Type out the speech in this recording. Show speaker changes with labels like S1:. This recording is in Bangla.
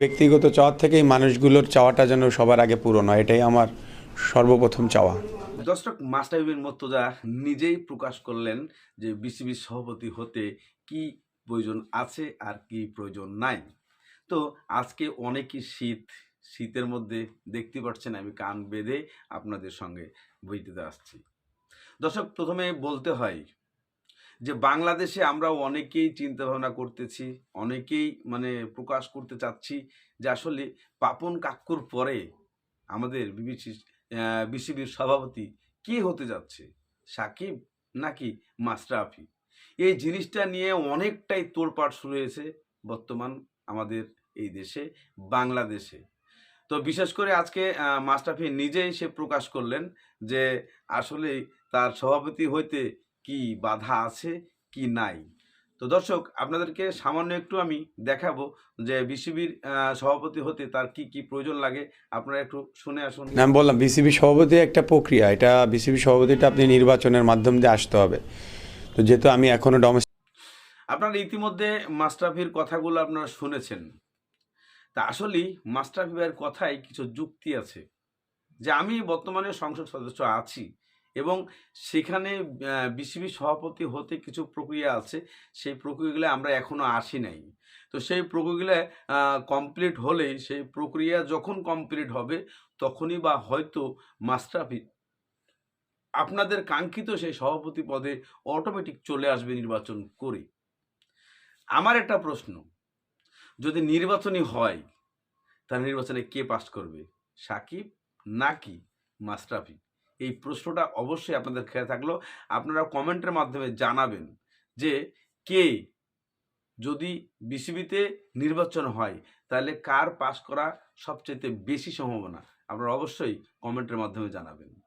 S1: ব্যক্তিগত চাওয়ার থেকে এই মানুষগুলোর চাওয়াটা যেন সবার আগে পূরণ হয়, এটাই আমার সর্বপ্রথম চাওয়া।
S2: দর্শক মাস্টারবিন মর্তজা নিজেই প্রকাশ করলেন যে বিসিবির সভাপতি হতে কি প্রয়োজন আছে আর কি প্রয়োজন নাই। তো আজকে অনেকই শীত, শীতের মধ্যে দেখতে পাচ্ছেন, আমি কান বেঁধে আপনাদের সঙ্গে বইতে আসছি। দর্শক, প্রথমে বলতে হয় যে বাংলাদেশে আমরা অনেকেই চিন্তা ভাবনা করতেছি, অনেকেই মানে প্রকাশ করতে চাচ্ছি যে আসলে পাপন কাক্কুর পরে আমাদের বিবিসি বিসিবির সভাপতি কে হতে যাচ্ছে? সাকিব নাকি মাস্টারফি এই জিনিসটা নিয়ে অনেকটাই তোড়পাড় শুরু হয়েছে বর্তমান আমাদের এই দেশে, বাংলাদেশে। তো বিশেষ করে আজকে মাস্টারফি নিজেই সে প্রকাশ করলেন যে আসলে তার সভাপতি হইতে কি বাধা আছে কি নাই? তো দর্শক আপনাদেরকে সামান্য একটু আমি দেখাবো যে বিসিবির সভাপতি হতে তার কি কি প্রয়োজন লাগে। আপনারা একটু শুনে আসুন।
S1: আমি বললাম বিসিবি সভাপতি একটা প্রক্রিয়া। এটা বিসিবি সভাপতিটা আপনি নির্বাচনের মাধ্যম দিয়ে আসতে হবে। তো যেহেতু আমি এখনও ডোমেস্টিক
S2: আপনারা ইতিমধ্যে মাস্টারফির কথাগুলো আপনারা শুনেছেন। তা আসলেই ভাইয়ের কথায় কিছু যুক্তি আছে। যে আমি বর্তমানে সংসদ সদস্য আছি। এবং সেখানে বিসিবি সভাপতি হতে কিছু প্রক্রিয়া আছে। সেই প্রক্রিয়াগুলো আমরা এখনও আসি নাই। তো সেই প্রক্রিয়াগুলো কমপ্লিট হলেই, সেই প্রক্রিয়া যখন কমপ্লিট হবে, তখনই বা হয়তো মাস্টারফি আপনাদের কাঙ্ক্ষিত সেই সভাপতি পদে অটোমেটিক চলে আসবে নির্বাচন করে। আমার একটা প্রশ্ন, যদি নির্বাচনই হয়, তাহলে নির্বাচনে কে পাস করবে? সাকিব নাকি মাস্টাফি এই প্রশ্নটা অবশ্যই আপনাদের খেয়াল থাকল। আপনারা কমেন্টের মাধ্যমে জানাবেন যে কে যদি বিসিবিতে নির্বাচন হয়, তাহলে কার পাশ করা সবচেয়ে বেশি সম্ভাবনা। আপনারা অবশ্যই কমেন্টের মাধ্যমে জানাবেন।